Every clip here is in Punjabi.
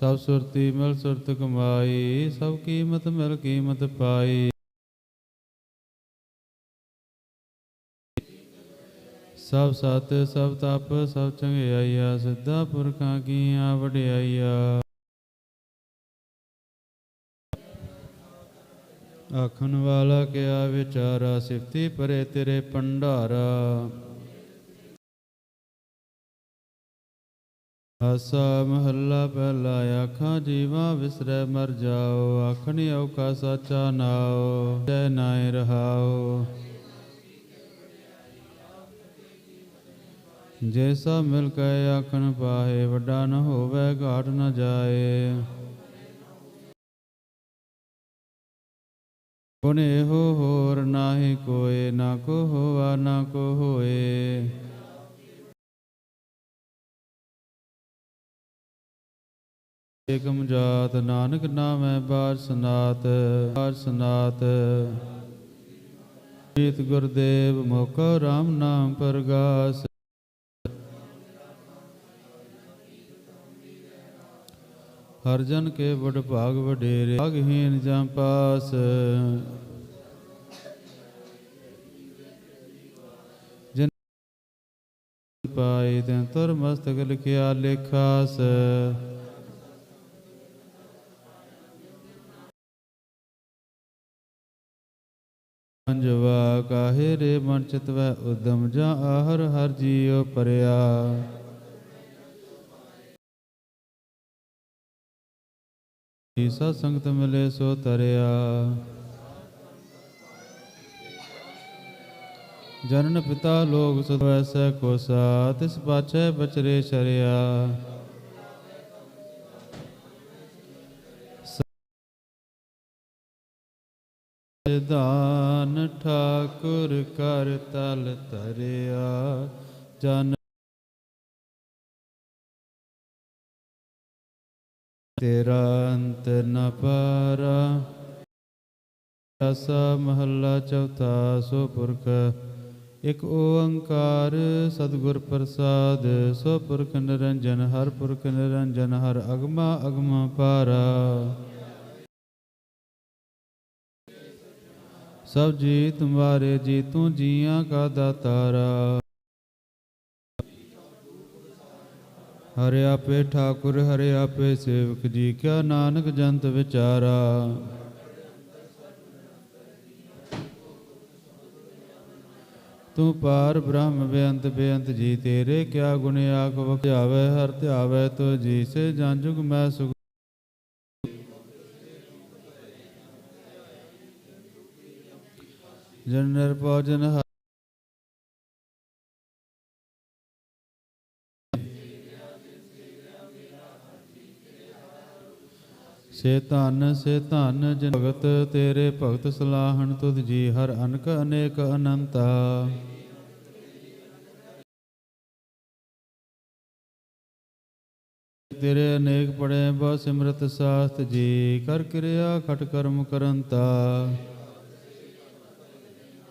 ਸਭ ਸੁਰਤੀ ਮਿਲ ਸੁਰਤ ਕਮਾਈ, ਸਭ ਕੀਮਤ ਮਿਲ ਕੀਮਤ ਪਾਈ। ਸਭ ਸਤ, ਸਭ ਤਪ, ਸਭ ਚੰਗਿਆਈਆ, ਸਿੱਧਾ ਪੁਰਖਾਂ ਕੀਆਂ ਵਡਿਆਈਆ। ਆਖਣ ਵਾਲਾ ਕਿਆ ਵਿਚਾਰਾ, ਸਿਫਤੀ ਪਰੇ ਤੇਰੇ ਭੰਡਾਰਾ। ਆਸਾ ਮਹੱਲਾ ਪਹਿਲਾ ਆਖਾਂ, ਜੀਵਾ ਵਿਸਰੈ ਮਰ ਜਾਓ, ਆਖਣੀ ਔਖਾ ਸਾਚਾ ਨਾਓ ਜੈ ਨਾਇ ਰਹਾਓ ਜੈਸਾ ਮਿਲ ਕੇ ਆਖਣ ਪਾਏ ਵੱਡਾ ਨ ਹੋਵੇ, ਘਾਟ ਨ ਜਾਏ। ਗੁਣ ਇਹੋ ਹੋਰ ਨਾਹੀ ਕੋਏ, ਨਾ ਕੋ ਹੋਆ, ਨਾ ਕੋ ਹੋਏ। ਏਕਮ ਜਾਤ ਨਾਨਕ ਨਾਮੈ ਬਾਰ ਸਨਾਤ ਬਾਰ ਸਨਾਤ ਜੀਤ ਗੁਰਦੇਵ ਮੋਕਾ RAM ਨਾਮ ਪ੍ਰਗਾਸ ਹਰ ਜਨ ਕੇ ਵਡ ਭਾਗ ਵਡੇਰੇ ਭਾਗਹੀਨ ਜਾਂ ਪਾਸ ਜਿਨ ਪਾਈ ਤੈਂ ਤੁਰ ਮਸਤਕ ਲਿਖਿਆ ਲੇਖਾਸ ਪੰਜਵਾ, ਕਾਹੇ ਰੇ ਮਨ ਚਿਤਵੈ ਉਦਮ ਜਾਂ ਆਹਰ ਹਰ ਜੀਉ ਪਰਿਆ। ਈਸਾ ਸੰਗਤ ਮਿਲੇ ਸੋ ਤਰਿਆ। ਜਨਨ ਪਿਤਾ ਲੋਕ ਸਦ ਵੈਸੈ ਕੋਸਾ, ਤਿਸ ਪਾਛੈ ਬਚਰੇ ਸ਼ਰਿਆ। ਦਾਨ ਠਾਕੁਰ ਕਰ ਤਲ ਤਰਿਆ ਜਨ ਤੇਰਾ ਅੰਤ ਨ ਪਾਰਾ। ਰਸਾ ਮਹੱਲਾ ਚੌਥਾ ਸੋ ਪੁਰਖ ਇਕ ਓੰਕਾਰ ਸਤਿਗੁਰ ਪ੍ਰਸਾਦ। ਸੋ ਪੁਰਖ ਨਿਰੰਜਨ, ਹਰ ਪੁਰਖ ਨਿਰੰਜਨ, ਹਰ ਅਗਮਾ ਅਗਮਾ ਪਾਰਾ। ਸਭ ਜੀ ਤੁਮਾਰੇ ਜੀ ਤੂੰ ਜੀਆਂ ਕਾ ਦਾਤਾਰਾ। ਹਰਿ ਆਪੇ ਠਾਕੁਰ, ਹਰਿ ਆਪੇ ਸੇਵਕ ਜੀ, ਕਿਆ ਨਾਨਕ ਜੰਤ ਵਿਚਾਰਾ। ਤੂੰ ਪਾਰ ਬ੍ਰਹਮ ਬੇਅੰਤ ਬੇਅੰਤ ਜੀ, ਤੇਰੇ ਕਿਆ ਗੁਣ ਆਖ ਵਖਿਆਵੇ ਹਰ ਧਿਆਵੇ ਤੋ ਜੀ ਸੇ ਜਾਂ ਜੁਗ ਮੈਂ ਸੁਖ ਜਨ ਨਿਰਭਉ ਜਨ ਸੇ ਧਨ ਸੇ ਧਨ ਜਨ ਭਗਤ ਤੇਰੇ ਭਗਤ ਸਲਾਹਣ ਤੁਧ ਜੀ ਹਰ ਅਨਕ ਅਨੇਕ ਅਨੰਤਾ। ਤੇਰੇ ਅਨੇਕ ਪੜੇ ਬਾ ਸਿਮਰਤ ਸਾਸਤ ਜੀ, ਕਰ ਕਿਰਿਆ ਖਟ ਕਰਮ ਕਰੰਤਾ।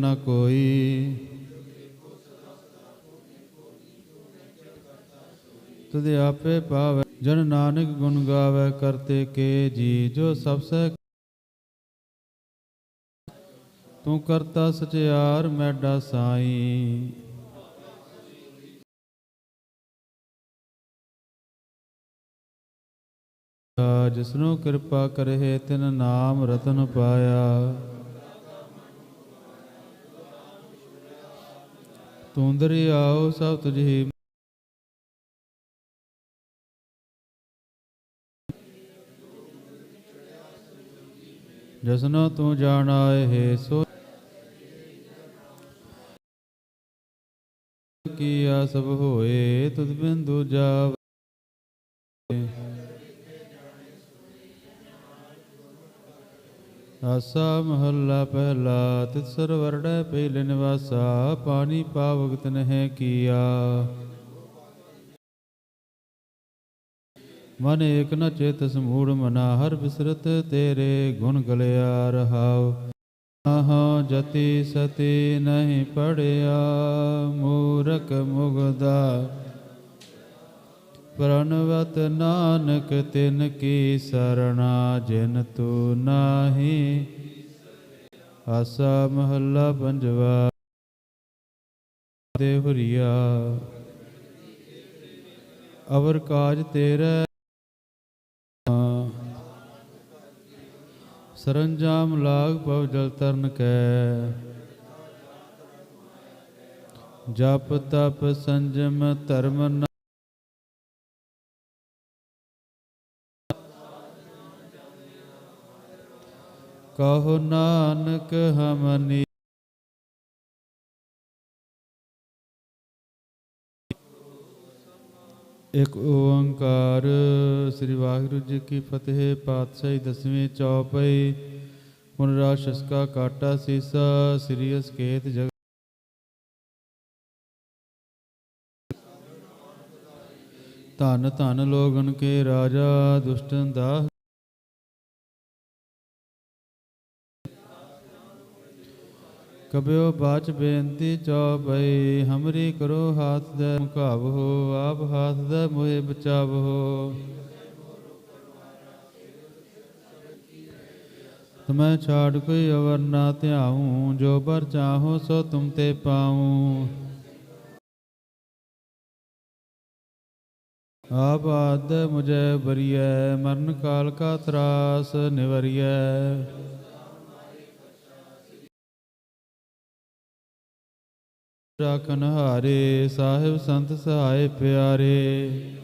ਨਾ ਕੋਈ। ਤੁਧ ਆਪੇ ਪਾਵੈ ਜਨ ਨਾਨਕ ਗੁਣ ਗਾਵੇ, ਕਰਤੇ ਕੇ ਜੀ, ਜੋ ਸਭ ਸੇ ਤੂੰ ਕਰਤਾ ਸਚਿਆਰ, ਮੈਡਾ ਸਾਈ। ਜਿਸਨੂੰ ਕਿਰਪਾ ਕਰੇ ਤਿਨ ਨਾਮ ਰਤਨ ਪਾਇਆ। ਤੂੰ ਆਓ, ਸਭ ਤੁਝੀ ਜਸਨੋ ਤੂੰ ਜਾਣਾਏ ਹੈ, ਸੋ ਕੀਆ ਸਭ ਹੋਏ, ਤੁਧ ਬਿੰਦੂ ਜਾਵੇ ਆਸਾ ਮਹੱਲਾ ਪਹਿਲਾ, ਤਿਸਰ ਸਰਵਰੜੈ ਪਹਿਲੇ ਨਿਵਾਸਾ, ਪਾਣੀ ਪਾਵਕ ਨਹਿ ਕੀਆ। ਮਨ ਏਕ ਨ ਚੇਤ ਸਮੂੜ ਮਨਾ, ਹਰ ਬਿਸਰਤ ਤੇਰੇ ਗੁਣ ਗਲਿਆ ਰਹਾਉ। ਆਹਾਂ ਜਤੀ ਸਤੀ ਨਹੀਂ ਪੜਿਆ, ਮੂਰਖ ਮੁਗਦਾ ਪ੍ਰਣਵਤ ਨਾਨਕ ਤਿਨ ਕੀ ਸਰਣਾ, ਜਿਨ ਤੂ ਨਾਹੀ। ਆਸਾ ਮਹੱਲਾ ਪੰਜਵਾ। ਦੇ ਹੁਰੀਆ। ਅਵਰ ਕਾਜ ਤੇਰੇ। ਸਰੰਜਾਮ ਲਾਗ ਪਵ ਜਲ ਤਰਨ ਕੈ। ਜਪ ਤਪ ਸੰਜਮ ਧਰਮ ਕਹੋ ਨਾਨਕ ਹਮਨੀ। ਇੱਕ ਓੰਕਾਰ ਸ੍ਰੀ ਵਾਹਿਗੁਰੂ ਜੀ ਕੀ ਫਤਿਹ, ਪਾਤਸ਼ਾਹੀ ਦਸਵੀਂ ਚੌਪਈ ਪੁਨਰਾ ਸ਼ਸਕਾ ਕਾਟਾ ਸੀਸਾ, ਸ੍ਰੀ ਅਸਕੇਤ ਜਗ ਧਨ ਧੰਨ ਲੋਗਨ ਕੇ ਰਾਜਾ ਦੁਸ਼ਟਨ ਦਾ ਕਬਿਓ ਬਾਚ ਬੇਨਤੀ ਚੌਪਈ ਹਮਰੀ ਕਰੋ ਹਾਥ ਦੇ ਮੁਕਾਵੋ ਆਪ ਹਾਥ ਦੇ ਮੋਹਿ ਬਚਾਵੋ ਤੁਮੈ ਛਾੜ ਕੋਈ ਅਵਰ ਨਾ ਧਿਆਉ, ਜੋ ਪਰ ਚਾਹੋ ਸੋ ਤੁਮ ਤੇ ਪਾਉ। ਆਪ ਆਦ ਮੁਝੇ ਬਰੀਐ, ਮਰਨ ਕਾਲ ਕਾ ਤਰਾਸ ਨਿਵਰੀਐ। ਰਾਖਨ ਹਾਰੇ ਸਾਹਿਬ ਸੰਤ ਸਹਾਇ ਪਿਆਰੇ।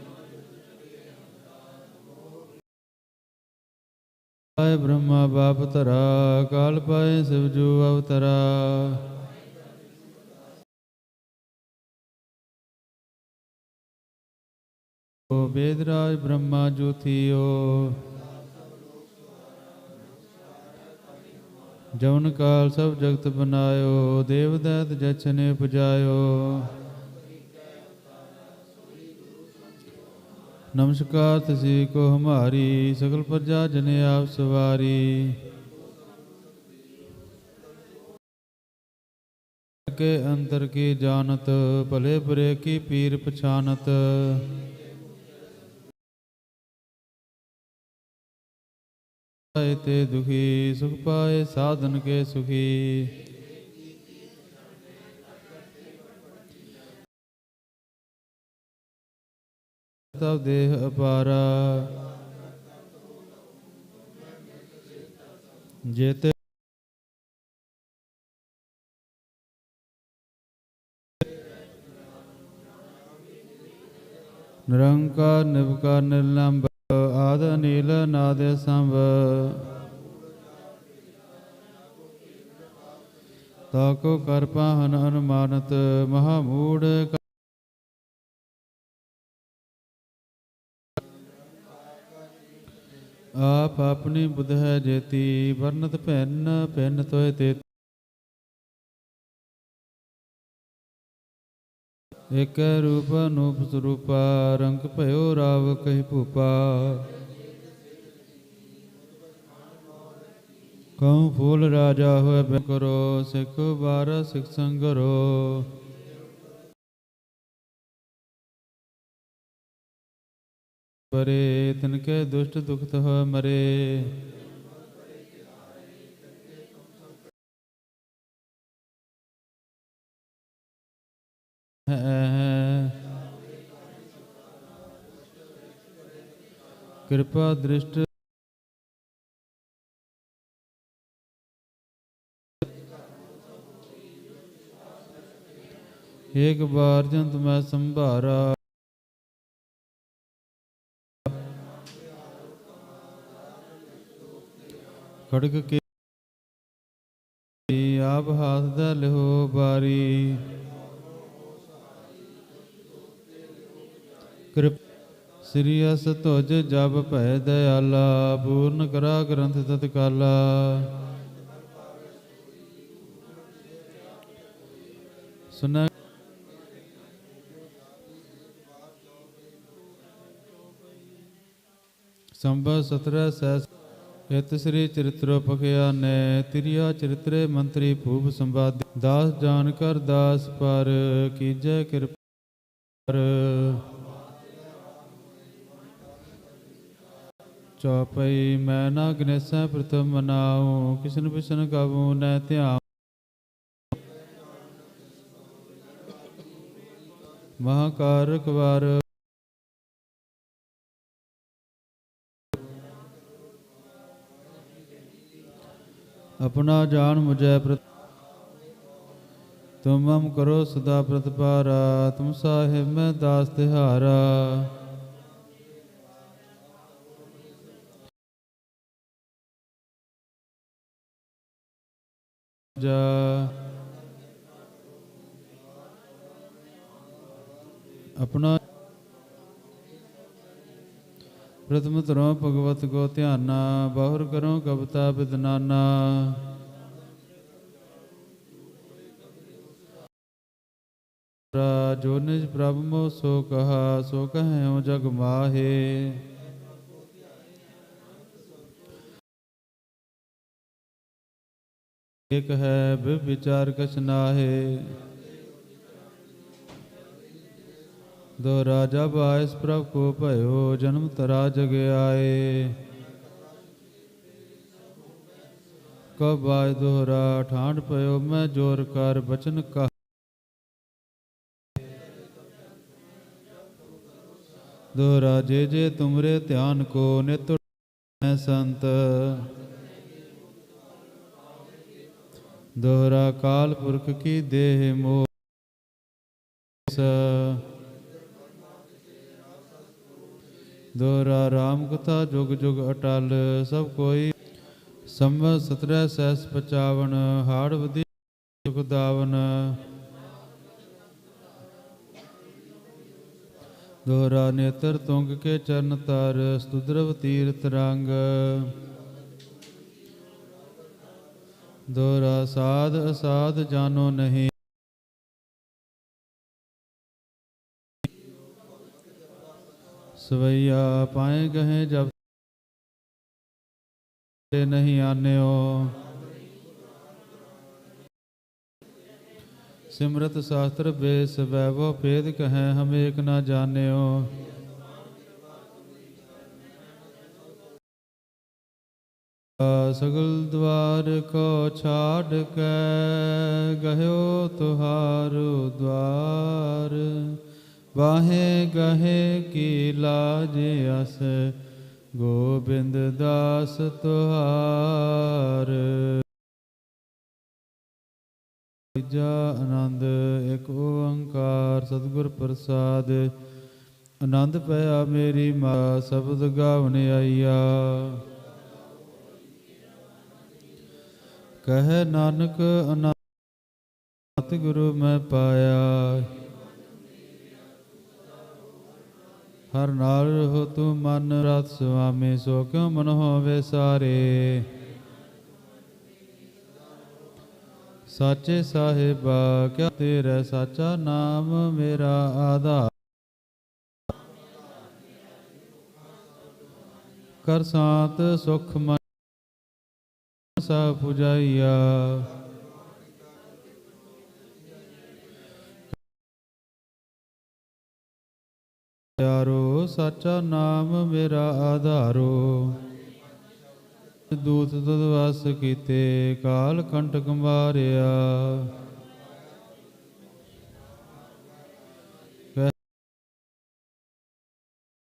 ਆਏ ਬ੍ਰਹਮਾ, ਬਾਪ ਤਰਾ ਕਾਲ ਪਾਏ ਸਿਵ ਜੂ ਅਵਤਰਾ। ਓ ਬੇਦਰਾਜ ਬ੍ਰਹਮਾ ਜੋਤੀਓ ਜਵਨ ਕਾਲ ਸਭ ਜਗਤ ਬਨਾਇਓ ਦੇਵ ਦੈਤ ਜਛਨੇ ਪੁਜਾਇਓ। ਨਮਸਕਾਰ ਤਸੀ ਕੋ ਹਮਾਰੀ, ਸਗਲ ਪ੍ਰਜਾ ਜਨੇ ਆਪ ਸਵਾਰੀ। ਕੇ ਅੰਦਰ ਕੀ ਜਾਣਤ, ਭਲੇ ਬੁਰੇ ਕੀ ਪੀਰ ਪਛਾਨਤ। ਪਾਏ ਤੇ ਦੁਖੀ ਸੁਖ ਪਾਏ ਸਾਧਨ ਕੇ ਸੁਖੀ ਤਬ ਦੇਹ ਅਪਾਰਾ ਜੇਤੇ ਨਿਰੰਕਾਰ ਨਿਵਕਾਰ ਨਿਰਲੰਭ ਆਦ ਨੀਲ ਨਾਦ ਸੰਭ। ਤਾਕੋ ਕਰ ਪਾਹਨ ਅਨੁਮਾਨਤ, ਮਹਾ ਮੂੜ ਆਪ ਆਪਣੀ ਬੁਧ ਹੈ ਜੇਤੀ, ਵਰਨਤ ਭੈਨ ਭੈਨ ਤੋਏ ਤੇ ਇਕ ਰੂਪ ਅਨੂਪ ਸਰੂਪਾ, ਰੰਗ ਭਇਓ ਰਾਵ ਕਹਿ ਭੂਪਾ। ਕਉ ਫੂਲ ਰਾਜਾ ਹੋਏ ਬੈ ਕਰੋ ਸਿੱਖ ਬਾਰ ਸਿੱਖ ਸੰਗਰੋ ਪਰੇ ਤਿਨਕੇ ਦੁਸ਼ਟ ਦੁਖਤ ਹੋ ਮਰੇ ਹੈ ਏਕ ਬਾਰ ਜੰਤ ਮੈਂ ਸੰਭਾਰਾ। ਖੜਗ ਕੇ ਆਪ ਹਾਥ ਦਾ ਲਿਹੋ ਬਾਰੀ। ਕਿਰਪ ਸ੍ਰੀ ਅਸ ਤੁਜ ਜਬ ਭੈ ਦਇਆਲਾ, ਪੂਰਨ ਕਰਾ ਗ੍ਰੰਥ ਤਤਕਾਲਾ। ਸੁਨਾ ਸੰਭਵ 17 ਸਹਿਸ ਇਤ ਸ੍ਰੀ ਚਰਿਤ੍ਰ ਪਖਿਆਨੇ ਤਿਰਿਆ ਚਰਿਤਰੇ ਮੰਤਰੀ ਭੂਪ ਸੰਵਾਦ ਦਾਸ ਜਾਨ ਕਰ ਦਾਸ ਪਰ ਕੀਜੈ ਕਿਰਪਾ ਕਰ ਚੌਪਈ ਮੈਂ ਨਾ ਗਨੇਸਾ ਪ੍ਰਥਮ ਮਨਾਉ ਕਿਸਨ ਬਿਸਨ ਕਬੂ ਨੈ ਧਿਆਨ ਮਹਾਕਾਰਕ ਆਪਣਾ ਜਾਨ ਮੁਝੈ ਪ੍ਰਤ ਤੁਮ ਹਮ ਕਰੋ ਸਦਾ ਪ੍ਰਤਪਾਰਾ, ਤੁਮ ਸਾਹਿਬ ਮੈਂ ਦਾਸ ਤਿਹਾਰਾ। ਜਾ। ਆਪਣਾ ਪ੍ਰਥਮ ਧਰੋ ਭਗਵਤ ਕੋ ਧਿਆਨਾ, ਬਹੁਰ ਕਰੋ ਕਬਤਾ ਬਿਦਨਾਨਾ। ਜੋ ਨਿਜ ਪ੍ਰਭ ਮੋ ਸੋ ਕਹਾ, ਸੋ ਕਹੈ ਜਗ ਮਾਹੇ। ਇਕ ਹੈ ਵਿਚਾਰ ਕਛ ਨਾਹੇ। ਦੋ ਰਾਜਾ ਬਾਇਸ ਪ੍ਰਭ ਕੋ ਭਇਓ ਜਨਮ ਤਰਾ ਜਗ ਆਏ ਕਬ ਬਾਇ ਦੋਹਰਾ ਠਾਂਡ ਪਇਓ ਮੈਂ ਜੋਰ ਕਰ ਬਚਨ ਕਾ ਦੋਹਰਾ ਜੇ ਜੇ ਤੁਮਰੇ ਧਿਆਨ ਕੋ ਨਿਤ ਮੈਂ ਸੰਤ ਦੋਹਰਾ ਕਾਲ ਪੁਰਖ ਕੀ ਦੇਹ ਮੋਹ ਦੋਹਰਾ ਰਾਮ ਕਥਾ ਜੁਗ ਜੁਗ ਅਟਲ, ਸਭ ਕੋਈ ਸੰਵਤ ਸਤਰੈ ਸੈਸ ਪਚਾਵਨ, ਹਾੜ ਵਧੀ ਸੁਖ ਦਾਵਨ। ਦੋਹਰਾ ਨੇਤਰ ਤੁੰਗ ਕੇ ਚਰਨ ਤਰ ਸਤੁਦਰਵ ਤੀਰਥ ਰੰਗ। ਦੋਹਰਾ ਸਾਧ ਅਸਾਧ ਜਾਣੋ ਨਹੀਂ। ਸਵਈਆ ਪਾਏ ਗਏ ਜਬ ਤੇ ਨਹੀਂ ਆਨਿਓ। ਸਿਮਰਤ ਸ਼ਾਸਤਰ ਬੇਸ ਵੈਭਵ ਭੇਦ ਕਹੈ, ਹਮ ਏਕ ਨਾ ਜਾਣਿਓ। ਸਗਲ ਦਵਾਰ ਕੋ ਛਾੜ ਕੇ, ਗਹਿਓ ਤੁਹਾਰੋ ਦਵਾਰ। ਵਾਹੇ ਗਹੇ ਕੀ ਲਾਜ ਅਸ, ਗੋਬਿੰਦ ਦਾਸ ਤੁਹਾਰ। ਤੀਜਾ ਆਨੰਦ, ਇੱਕ ਓੰਕਾਰ ਸਤਿਗੁਰ ਪ੍ਰਸਾਦ, ਆਨੰਦ ਪਿਆ ਮੇਰੀ ਮਾ, ਸ਼ਬਦ ਗਾਵਣ ਆਈਆ। ਕਹੇ ਨਾਨਕ ਅਨੰਤ ਗੁਰੂ ਮੈਂ ਪਾਇਆ। ਹਰ ਨਾਲ ਰਹੋ ਤੂੰ ਮਨ ਰਤ ਸੁਆਮੀ ਸੋ ਕਿਉ ਮਨ ਹੋਵੇ ਸਾਰੇ? ਸਾਚੇ ਸਾਹਿਬਾ ਕਿਆ ਤੇਰਾ ਸਾਚਾ ਨਾਮ ਮੇਰਾ ਆਧਾਰ? ਕਰ ਸਾਤ ਸੁਖ ਮਨ ਸਾ ਪੁਜਾਈਆ। ਯਾਰੋ ਸਾਚਾ ਨਾਮ ਮੇਰਾ ਆਧਾਰੋ। ਦੂਤ ਤਦ ਵਸ ਕੀਤੇ, ਕਾਲ ਕੰਟਕ ਮਾਰਿਆ।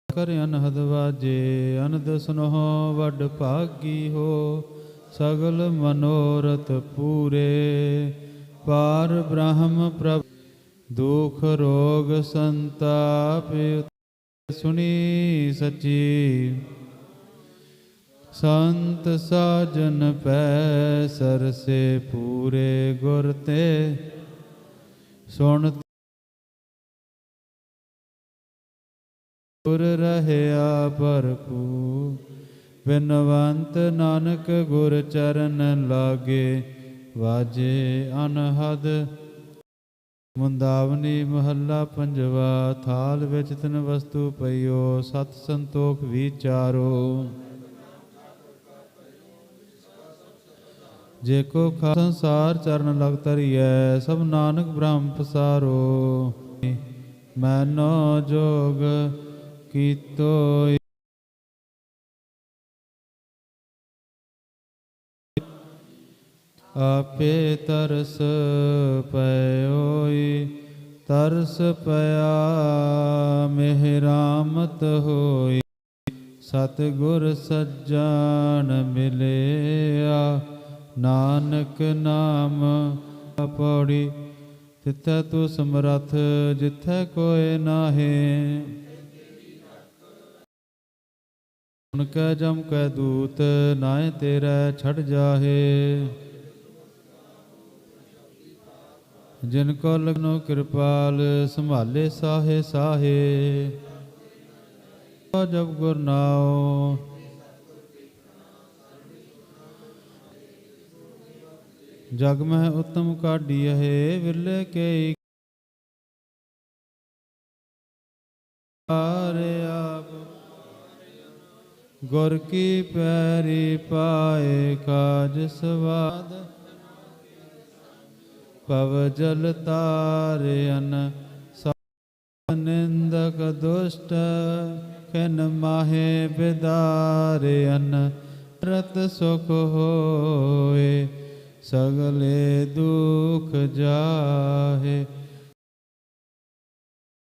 ਕਰ ਅਨਹਦ ਵਾਜੇ, ਅਨੰਦ ਸੁਨੋ ਵੱਡ ਭਾਗੀ ਹੋ। ਸਗਲ ਮਨੋਰਥ ਪੂਰੇ, ਪਾਰ ਬ੍ਰਹਮ ਪ੍ਰਭ ਦੁਖ ਰੋਗ ਸੰਤਾਪ ਸੁਣੀ ਸਚੀ। ਸੰਤ ਸਾਜਨ ਪੈ ਸਰਸੇ ਪੂਰੇ ਗੁਰ ਤੇ। ਸੁਣ ਗੁਰ ਰਹਿਆ ਭਰਪੂ। ਬਿਨਵੰਤ ਨਾਨਕ ਗੁਰ ਚਰਨ ਲਾਗੇ। ਵਾਜੇ ਅਨਹਦ ਮੁੰਦਾਵਨੀ ਮਹੱਲਾ ਪੰਜਵਾ, ਥਾਲ ਵਿੱਚ ਤਿਨ ਵਸਤੂ ਪਈਓ, ਸਤ ਸੰਤੋਖ ਵਿਚਾਰੋ ਜੇ ਕੋ ਖਾ ਸੰਸਾਰ ਚਰਨ ਲਗ ਤਰੀਐ ਸਭ ਨਾਨਕ ਬ੍ਰਹਮ ਪਸਾਰੋ। ਮੈਨੋ ਜੋਗ ਕੀਤੋ ਆਪੇ ਤਰਸ ਪਇਓਈ, ਤਰਸ ਪਿਆ ਮਿਹਰਾਮਤ ਹੋਈ। ਸਤ ਗੁਰ ਸੱਜਣ ਮਿਲਿਆ, ਨਾਨਕ ਨਾਮ ਪੌੜੀ ਤਿੱਥੈ ਤੂ ਸਮਰੱਥ ਜਿੱਥੈ ਕੋਇ ਨਾਹੀ। ਹੁਣ ਕੈ ਜਮ ਕੈ ਦੂਤ, ਨਾਏ ਤੇਰੇ ਛੜ ਜਾਹੇ। ਜਿਨ ਕੋ ਲਗਨੋ ਕਿਰਪਾਲ, ਸੰਭਾਲੇ ਸਾਹੇ ਸਾਹੇ। ਜਬ ਗੁਰ ਨਾਉ। ਜਗ ਮਹਿ ਉਤਮ ਕਾਢੀਐ, ਵਿਰਲੇ ਕੇ ਆਰੇ ਆਪ। ਗੁਰ ਕੀ ਪੈਰੀ ਪਾਏ, ਕਾਜ ਸਵਾਦ ਪਵ ਜਲ ਤਾਰਿਅਨ ਨਿੰਦਕ ਦੁਸ਼ਟ, ਖਿਨ ਮਾਹੇ ਬਿਦਾਰਿਅਨ ਰਤ ਸੁਖ ਹੋਏ, ਸਗਲੇ ਦੁਖ ਜਾਹੇ।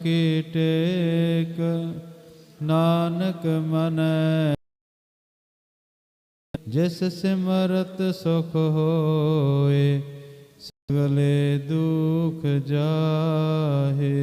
ਕੀਟੇਕ ਨਾਨਕ ਮਨ, ਜਿਸ ਸਿਮਰਤ ਸੁਖ ਹੋਏ ਸਗਲੇ ਦੁਖ ਜਾਹੇ।